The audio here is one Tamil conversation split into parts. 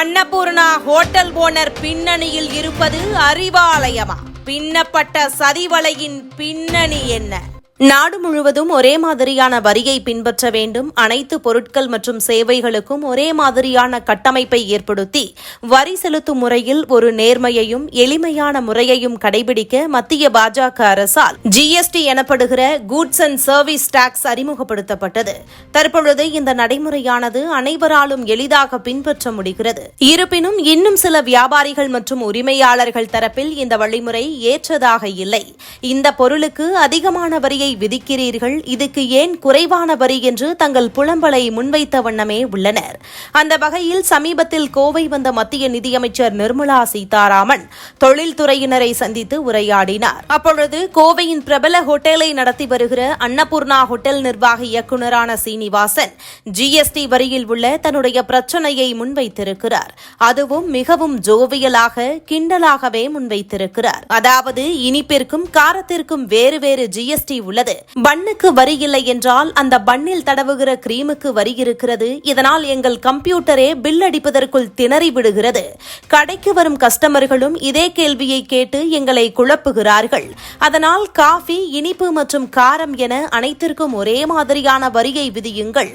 அன்னபூர்ணா ஹோட்டல் ஓனர் பின்னணியில் இருப்பது அறிவாலயமா? பின்னப்பட்ட சதிவலையின் பின்னணி என்ன? நாடு முழுவதும் ஒரே மாதிரியான வரியை பின்பற்ற வேண்டும். அனைத்து பொருட்கள் மற்றும் சேவைகளுக்கும் ஒரே மாதிரியான கட்டமைப்பை ஏற்படுத்தி வரி செலுத்தும் முறையில் ஒரு நேர்மையையும் எளிமையான முறையையும் கடைபிடிக்க மத்திய பாஜக அரசால் ஜிஎஸ்டி எனப்படுகிற கூட்ஸ் அண்ட் சர்வீஸ் டாக்ஸ் அறிமுகப்படுத்தப்பட்டது. தற்பொழுது இந்த நடைமுறையானது அனைவராலும் எளிதாக பின்பற்ற முடிகிறது. இருப்பினும் இன்னும் சில வியாபாரிகள் மற்றும் உரிமையாளர்கள் தரப்பில் இந்த வழிமுறை ஏற்றதாக இல்லை. இந்த பொருளுக்கு அதிகமான வரியை விதிக்கிறீர்கள்? இதுக்கு ஏன் குறைவான வரி என்று தங்கள் புலம்பலை முன்வைத்த வண்ணமே உள்ளனர். அந்த வகையில் சமீபத்தில் கோவை வந்த மத்திய நிதியமைச்சர் நிர்மலா சீதாராமன் தொழில்துறையினரை சந்தித்து உரையாடினார். அப்பொழுது கோவையின் பிரபல ஹோட்டலை நடத்தி வருகிற அன்னபூர்ணா ஹோட்டல் நிர்வாக இயக்குநரான சீனிவாசன் ஜிஎஸ்டி வரியில் உள்ள தன்னுடைய பிரச்சனையை முன்வைத்திருக்கிறார். அதுவும் மிகவும் ஜோவியலாக கிண்டலாகவே முன்வைத்திருக்கிறார். அதாவது இனிப்பிற்கும் காரத்திற்கும் வேறு வேறு ஜிஎஸ்டி உள்ள உள்ளது. பண்ணுக்கு வரி இல்லை என்றால் அந்த பண்ணில் தடவுகிற கிரீமுக்கு வரி இருக்கிறது. இதனால் எங்கள் கம்ப்யூட்டரே பில் அடிப்பதற்குள் திணறி விடுகிறது. கடைக்கு வரும் கஸ்டமர்களும் இதே கேள்வியை கேட்டு எங்களை குழப்புகிறார்கள். அதனால் காஃபி இனிப்பு மற்றும் காரம் என அனைத்திற்கும் ஒரே மாதிரியான வரியை விதியுங்கள்.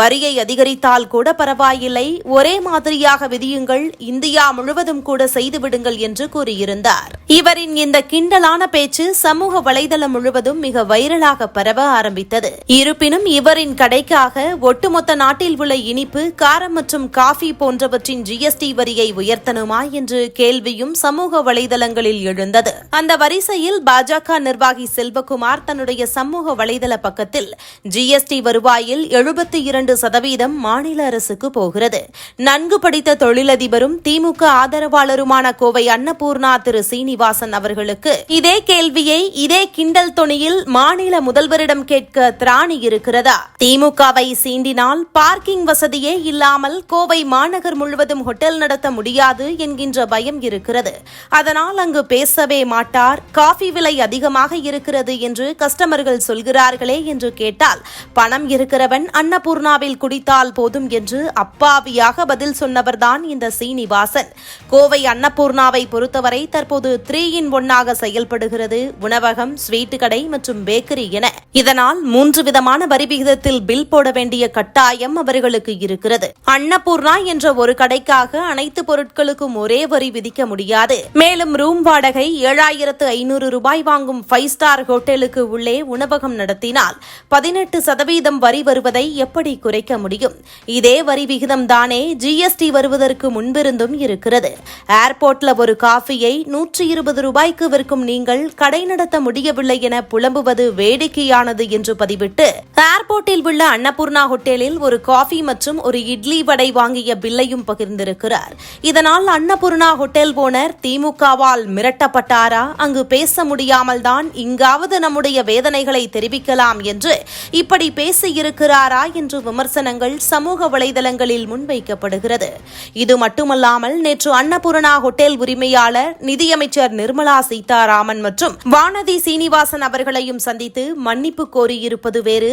வரியை அதிகரித்தால் கூட பரவாயில்லை. ஒரே மாதிரியாக விதியுங்கள். இந்தியா முழுவதும் கூட செய்துவிடுங்கள் என்று கூறியிருந்தார். இவரின் இந்த கிண்டலான பேச்சு சமூக வலைதளம் முழுவதும் மிக வைரலாக பரவ ஆரம்பித்தது. இருப்பினும் இவரின் கடைக்காக ஒட்டுமொத்த நாட்டில் உள்ள இனிப்பு காரம் மற்றும் காஃபி போன்றவற்றின் ஜிஎஸ்டி வரியை உயர்த்தணுமா என்று கேள்வியும் சமூக வலைதளங்களில் எழுந்தது. அந்த வரிசையில் பாஜக நிர்வாகி செல்வகுமார் தன்னுடைய சமூக வலைதள பக்கத்தில் ஜிஎஸ்டி வருவாயில் எழுபத்தி இரண்டு சதவீதம் மாநில அரசுக்கு போகிறது. நன்கு படித்த தொழிலதிபரும் திமுக ஆதரவாளருமான கோவை அன்னபூர்ணா திரு சீனிவாசன் அவர்களுக்கு இதே கேள்வியை இதே கிண்டல் துணியில் மா மாநில முதல்வரிடம் கேட்க திராணி இருக்கிறதா? திமுகவை சீண்டினால் பார்க்கிங் வசதியே இல்லாமல் கோவை மாநகர் முழுவதும் ஹோட்டல் நடத்த முடியாது என்கின்ற பயம் இருக்கிறது. அதனால் அங்கு பேசவே மாட்டார். காஃபி விலை அதிகமாக இருக்கிறது என்று கஸ்டமர்கள் சொல்கிறார்களே என்று கேட்டால் பணம் இருக்கிறவன் அன்னபூர்ணாவில் குடித்தால் போதும் என்று அப்பாவியாக பதில் சொன்னவர்தான் இந்த சீனிவாசன். கோவை அன்னபூர்ணாவை பொறுத்தவரை தற்போது த்ரீ இன் ஒன்னாக செயல்படுகிறது. உணவகம் ஸ்வீட் கடை மற்றும் பேக்கரி என. இதனால் மூன்று விதமான வரி விகிதத்தில் பில் போட வேண்டிய கட்டாயம் அவர்களுக்கு இருக்கிறது. அன்னபூர்ணா என்ற ஒரு கடைக்காக அனைத்து பொருட்களுக்கும் ஒரே வரி விதிக்க முடியாது. மேலும் ரூம் வாடகை ஏழாயிரத்து ஐநூறு ரூபாய் வாங்கும் ஃபைவ் ஸ்டார் ஹோட்டலுக்கு உள்ளே உணவகம் நடத்தினால் பதினெட்டு சதவீதம் வரி வருவதை எப்படி குறைக்க முடியும்? இதே வரி விகிதம் தானே ஜிஎஸ்டி வருவதற்கு முன்பிருந்தும் இருக்கிறது. ஏர்போர்ட்ல ஒரு காஃபியை நூற்றி இருபது ரூபாய்க்கு விற்கும் நீங்கள் கடை நடத்த முடியவில்லை என புலம்புவது வேடிக்கையானது என்று பதிவிட்டு ஏர்போர்ட்டில் உள்ள அன்னபூர்ணா ஹோட்டலில் ஒரு காஃபி மற்றும் ஒரு இட்லி வடை வாங்கிய பில்லையும் பகிர்ந்திருக்கிறார். இதனால் அன்னபூர்ணா ஹோட்டல் ஓனர் திமுகவால் மிரட்டப்பட்டாரா? அங்கு பேச முடியாமல் தான் இங்காவது நம்முடைய வேதனைகளை தெரிவிக்கலாம் என்று இப்படி பேசியிருக்கிறாரா என்று விமர்சனங்கள் சமூக வலைதளங்களில் முன்வைக்கப்படுகிறது. இது மட்டுமல்லாமல் நேற்று அன்னபூர்ணா ஹோட்டல் உரிமையாளர் நிதியமைச்சர் நிர்மலா சீதாராமன் மற்றும் வானதி சீனிவாசன் அவர்களையும் சந்தித்து மன்னிப்பு கோரியிருப்பது வேறு